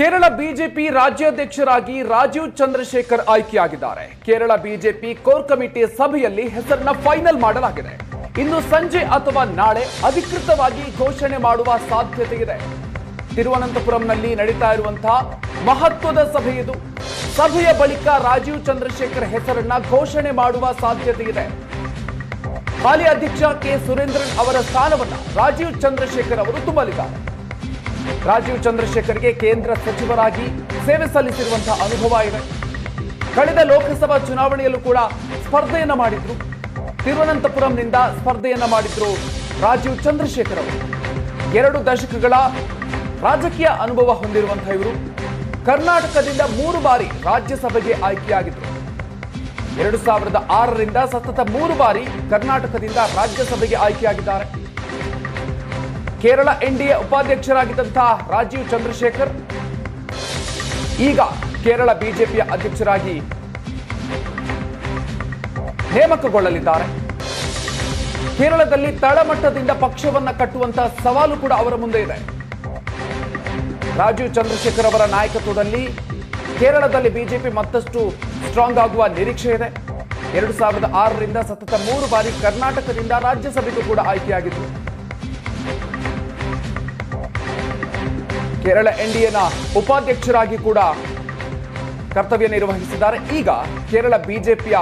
Kerala BJP ರಾಜ್ಯಾಧ್ಯಕ್ಷರಾಗಿ ರಾಜೀವ್ ಚಂದ್ರಶೇಖರ್ ಆಯ್ಕೆಯಾಗಿದ್ದಾರೆ. Kerala BJP core committee ಸಭೆಯಲ್ಲಿ ಹೆಸರನ್ನ ಫೈನಲ್ ಮಾಡಲಾಗಿದೆ. ಇನ್ನು ಸಂಜೆ ಅಥವಾ ನಾಳೆ ಅಧಿಕೃತವಾಗಿ ಘೋಷಣೆ ಮಾಡುವ ಸಾಧ್ಯತೆ ಇದೆ ತಿರುವನಂತಪುರಂನಲ್ಲಿ ನಡೀತಾ ಇರುವಂತಹ ಮಹತ್ವದ ಸಭೆ ಇದು. ಸಭೆಯ ಬಳಿಕ ರಾಜೀವ್ ಚಂದ್ರಶೇಖರ್ ಹೆಸರನ್ನ ಘೋಷಣೆ ಮಾಡುವ ಸಾಧ್ಯತೆ ಇದೆ ಹಾಲಿ ಅಧ್ಯಕ್ಷ ಕೆ ಸುರೇಂದ್ರನ್ ಅವರ ಸ್ಥಾನವನ್ನ ರಾಜೀವ್ ಚಂದ್ರಶೇಖರ್ ಅವರು ತುಂಬಲಿದ್ದಾರೆ. ರಾಜೀವ್ ಚಂದ್ರಶೇಖರ್ಗೆ ಕೇಂದ್ರ ಸಚಿವರಾಗಿ ಸೇವೆ ಸಲ್ಲಿಸಿರುವಂತಹ ಅನುಭವ ಇದೆ. ಕಳೆದ ಲೋಕಸಭಾ ಚುನಾವಣೆಯಲ್ಲೂ ಕೂಡ ಸ್ಪರ್ಧೆಯನ್ನ ಮಾಡಿದ್ರು. ತಿರುವನಂತಪುರಂನಿಂದ ಸ್ಪರ್ಧೆಯನ್ನ ಮಾಡಿದ್ರು ರಾಜೀವ್ ಚಂದ್ರಶೇಖರ್ ಅವರು. ಎರಡು ದಶಕಗಳ ರಾಜಕೀಯ ಅನುಭವ ಹೊಂದಿರುವಂತಹ ಇವರು. ಕರ್ನಾಟಕದಿಂದ ಮೂರು ಬಾರಿ ರಾಜ್ಯಸಭೆಗೆ ಆಯ್ಕೆಯಾಗಿದ್ರು. ಎರಡು ಸಾವಿರದ ಆರರಿಂದ ಸತತ ಮೂರು ಬಾರಿ ಕರ್ನಾಟಕದಿಂದ ರಾಜ್ಯಸಭೆಗೆ ಆಯ್ಕೆಯಾಗಿದ್ದಾರೆ. ಕೇರಳ ಎನ್ಡಿಎ ಉಪಾಧ್ಯಕ್ಷರಾಗಿದ್ದಂತಹ ರಾಜೀವ್ ಚಂದ್ರಶೇಖರ್, ಈಗ ಕೇರಳ ಬಿಜೆಪಿಯ ಅಧ್ಯಕ್ಷರಾಗಿ ನೇಮಕಗೊಳ್ಳಲಿದ್ದಾರೆ. ಕೇರಳದಲ್ಲಿ ತಳಮಟ್ಟದಿಂದ ಪಕ್ಷವನ್ನ ಕಟ್ಟುವಂತಹ ಸವಾಲು ಕೂಡ ಅವರ ಮುಂದೆ ಇದೆ. ರಾಜೀವ್ ಚಂದ್ರಶೇಖರ್ ಅವರ ನಾಯಕತ್ವದಲ್ಲಿ ಕೇರಳದಲ್ಲಿ ಬಿಜೆಪಿ ಮತ್ತಷ್ಟು ಸ್ಟ್ರಾಂಗ್ ಆಗುವ ನಿರೀಕ್ಷೆ ಇದೆ. ಎರಡು ಸಾವಿರದ ಆರರಿಂದ ಸತತ ಮೂರು ಬಾರಿ ಕರ್ನಾಟಕದಿಂದ ರಾಜ್ಯಸಭೆಗೂ ಕೂಡ ಆಯ್ಕೆಯಾಗಿದ್ರು ಕೇರಳ ಎನ್ಡಿಎನ ಉಪಾಧ್ಯಕ್ಷರಾಗಿ ಕೂಡ ಕರ್ತವ್ಯ ನಿರ್ವಹಿಸಿದ್ದಾರೆ. ಈಗ ಕೇರಳ ಬಿಜೆಪಿಯ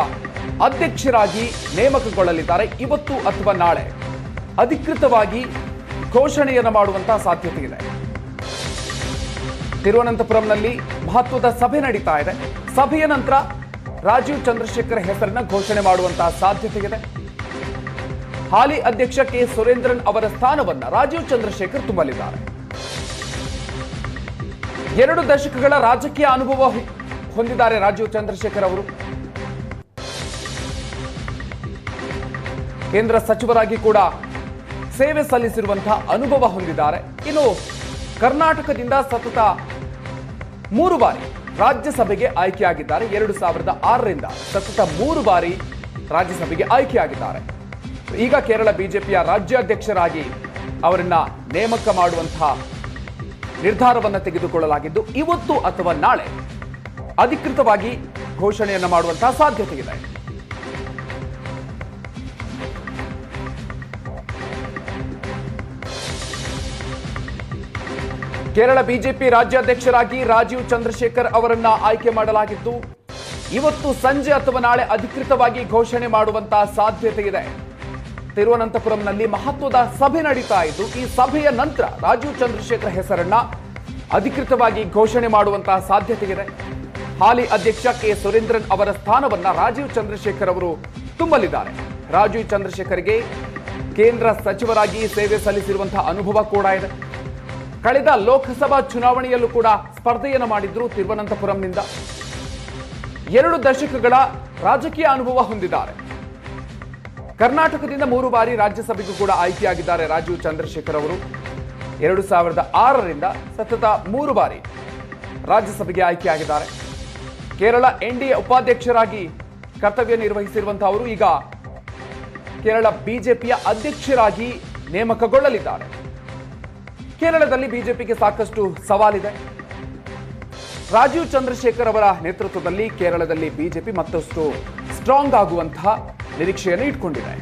ಅಧ್ಯಕ್ಷರಾಗಿ ನೇಮಕಗೊಳ್ಳಲಿದ್ದಾರೆ. ಇವತ್ತು ಅಥವಾ ನಾಳೆ ಅಧಿಕೃತವಾಗಿ ಘೋಷಣೆಯನ್ನು ಮಾಡುವಂತಹ ಸಾಧ್ಯತೆ ಇದೆ. ತಿರುವನಂತಪುರಂನಲ್ಲಿ ಮಹತ್ವದ ಸಭೆ ನಡೀತಾ ಇದೆ. ಸಭೆಯ ನಂತರ ರಾಜೀವ್ ಚಂದ್ರಶೇಖರ್ ಹೆಸರನ್ನ ಘೋಷಣೆ ಮಾಡುವಂತಹ ಸಾಧ್ಯತೆ ಇದೆ. ಹಾಲಿ ಅಧ್ಯಕ್ಷ ಕೆ. ಸುರೇಂದ್ರನ್ ಅವರ ಸ್ಥಾನವನ್ನ ರಾಜೀವ್ ಚಂದ್ರಶೇಖರ್ ತುಂಬಲಿದ್ದಾರೆ. ಎರಡು ದಶಕಗಳ ರಾಜಕೀಯ ಅನುಭವ ಹೊಂದಿದ್ದಾರೆ ರಾಜೀವ್ ಚಂದ್ರಶೇಖರ್ ಅವರು. ಕೇಂದ್ರ ಸಚಿವರಾಗಿ ಕೂಡ ಸೇವೆ ಸಲ್ಲಿಸಿರುವಂತಹ ಅನುಭವ ಹೊಂದಿದ್ದಾರೆ. ಇನ್ನು ಕರ್ನಾಟಕದಿಂದ ಸತತ ಮೂರು ಬಾರಿ ರಾಜ್ಯಸಭೆಗೆ ಆಯ್ಕೆಯಾಗಿದ್ದಾರೆ. ಎರಡು ಸಾವಿರದ ಆರರಿಂದ ಸತತ ಮೂರು ಬಾರಿ ರಾಜ್ಯಸಭೆಗೆ ಆಯ್ಕೆಯಾಗಿದ್ದಾರೆ. ಈಗ ಕೇರಳ ಬಿಜೆಪಿಯ ರಾಜ್ಯಾಧ್ಯಕ್ಷರಾಗಿ ಅವರನ್ನ ನೇಮಕ ಮಾಡುವಂತಹ ನಿರ್ಧಾರವನ್ನು ತೆಗೆದುಕೊಳ್ಳಲಾಗಿದ್ದು, ಇವತ್ತು ಅಥವಾ ನಾಳೆ ಅಧಿಕೃತವಾಗಿ ಘೋಷಣೆಯನ್ನು ಮಾಡುವಂತಹ ಸಾಧ್ಯತೆ ಇದೆ. ಕೇರಳ ಬಿಜೆಪಿ ರಾಜ್ಯಾಧ್ಯಕ್ಷರಾಗಿ ರಾಜೀವ್ ಚಂದ್ರಶೇಖರ್ ಅವರನ್ನ ಆಯ್ಕೆ ಮಾಡಲಾಗಿದ್ದು ಇವತ್ತು ಸಂಜೆ ಅಥವಾ ನಾಳೆ ಅಧಿಕೃತವಾಗಿ ಘೋಷಣೆ ಮಾಡುವಂತಹ ಸಾಧ್ಯತೆ ಇದೆ. ತಿರುವನಂತಪುರಂನಲ್ಲಿ ಮಹತ್ವದ ಸಭೆ ನಡೀತಾ ಇದ್ದು, ಈ ಸಭೆಯ ನಂತರ ರಾಜೀವ್ ಚಂದ್ರಶೇಖರ್ ಹೆಸರನ್ನ ಅಧಿಕೃತವಾಗಿ ಘೋಷಣೆ ಮಾಡುವಂತಹ ಸಾಧ್ಯತೆ ಇದೆ ಹಾಲಿ ಅಧ್ಯಕ್ಷ ಕೆ. ಸುರೇಂದ್ರನ್ ಅವರ ಸ್ಥಾನವನ್ನ ರಾಜೀವ್ ಚಂದ್ರಶೇಖರ್ ಅವರು ತುಂಬಲಿದ್ದಾರೆ. ರಾಜೀವ್ ಚಂದ್ರಶೇಖರ್ಗೆ ಕೇಂದ್ರ ಸಚಿವರಾಗಿ ಸೇವೆ ಸಲ್ಲಿಸಿರುವಂತಹ ಅನುಭವ ಕೂಡ ಇದೆ. ಕಳೆದ ಲೋಕಸಭಾ ಚುನಾವಣೆಯಲ್ಲೂ ಕೂಡ ಸ್ಪರ್ಧೆಯನ್ನು ಮಾಡಿದ್ರು ತಿರುವನಂತಪುರಂನಿಂದ. ಎರಡು ದಶಕಗಳ ರಾಜಕೀಯ ಅನುಭವ ಹೊಂದಿದ್ದಾರೆ. ಕರ್ನಾಟಕದಿಂದ ಮೂರು ಬಾರಿ ರಾಜ್ಯಸಭೆಗೂ ಕೂಡ ಆಯ್ಕೆಯಾಗಿದ್ದಾರೆ ರಾಜೀವ್ ಚಂದ್ರಶೇಖರ್ ಅವರು. ಎರಡು ಸಾವಿರದ ಆರರಿಂದ ಸತತ ಮೂರು ಬಾರಿ ರಾಜ್ಯಸಭೆಗೆ ಆಯ್ಕೆಯಾಗಿದ್ದಾರೆ. ಕೇರಳ ಎನ್ ಡಿ ಎ ಉಪಾಧ್ಯಕ್ಷರಾಗಿ ಕರ್ತವ್ಯ ನಿರ್ವಹಿಸಿರುವಂತಹ ಅವರು ಈಗ ಕೇರಳ ಬಿಜೆಪಿಯ ಅಧ್ಯಕ್ಷರಾಗಿ ನೇಮಕಗೊಳ್ಳಲಿದ್ದಾರೆ. ಕೇರಳದಲ್ಲಿ ಬಿಜೆಪಿಗೆ ಸಾಕಷ್ಟು ಸವಾಲಿದೆ. ರಾಜೀವ್ ಚಂದ್ರಶೇಖರ್ ಅವರ ನೇತೃತ್ವದಲ್ಲಿ ಕೇರಳದಲ್ಲಿ ಬಿಜೆಪಿ ಮತ್ತಷ್ಟು ಸ್ಟ್ರಾಂಗ್ ಆಗುವಂತಹ ನಿರೀಕ್ಷೆಯನ್ನು ಇಟ್ಕೊಂಡಿದೆ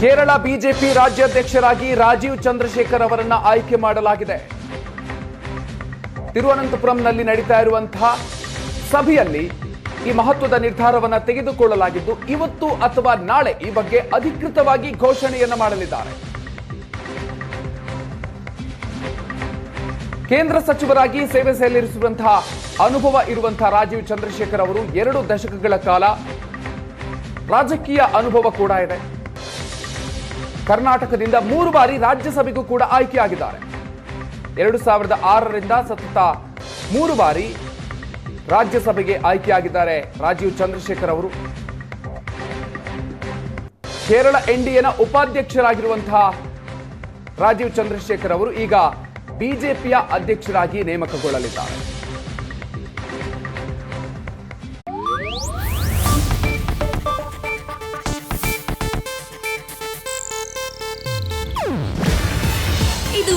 ಕೇರಳ ಬಿಜೆಪಿ ರಾಜ್ಯಾಧ್ಯಕ್ಷರಾಗಿ ರಾಜೀವ್ ಚಂದ್ರಶೇಖರ್ ಅವರನ್ನು ಆಯ್ಕೆ ಮಾಡಲಾಗಿದೆ. ತಿರುವನಂತಪುರಂನಲ್ಲಿ ನಡೀತಾ ಇರುವಂತಹ ಸಭೆಯಲ್ಲಿ ಈ ಮಹತ್ವದ ನಿರ್ಧಾರವನ್ನ ತೆಗೆದುಕೊಳ್ಳಲಾಗಿದ್ದು, ಇವತ್ತು ಅಥವಾ ನಾಳೆ ಈ ಬಗ್ಗೆ ಅಧಿಕೃತವಾಗಿ ಘೋಷಣೆಯನ್ನ ಮಾಡಲಿದ್ದಾರೆ. ಕೇಂದ್ರ ಸಚಿವರಾಗಿ ಸೇವೆ ಸಲ್ಲಿಸಿರುವಂತಹ ಅನುಭವ ಇರುವಂತಹ ರಾಜೀವ್ ಚಂದ್ರಶೇಖರ್ ಅವರು ಎರಡು ದಶಕಗಳ ಕಾಲ ರಾಜಕೀಯ ಅನುಭವ ಕೂಡ ಇದೆ. ಕರ್ನಾಟಕದಿಂದ ಮೂರು ಬಾರಿ ರಾಜ್ಯಸಭೆಗೂ ಕೂಡ ಆಯ್ಕೆಯಾಗಿದ್ದಾರೆ. ಎರಡು ಸಾವಿರದ ಆರರಿಂದ ಸತತ ಮೂರು ಬಾರಿ ರಾಜ್ಯಸಭೆಗೆ ಆಯ್ಕೆಯಾಗಿದ್ದಾರೆ ರಾಜೀವ್ ಚಂದ್ರಶೇಖರ್ ಅವರು. ಕೇರಳ ಎನ್ಡಿಎನ ಉಪಾಧ್ಯಕ್ಷರಾಗಿರುವಂತಹ ರಾಜೀವ್ ಚಂದ್ರಶೇಖರ್ ಅವರು ಈಗ ಬಿಜೆಪಿಯ ಅಧ್ಯಕ್ಷರಾಗಿ ನೇಮಕಗೊಳ್ಳಲಿದ್ದಾರೆ. ಇದು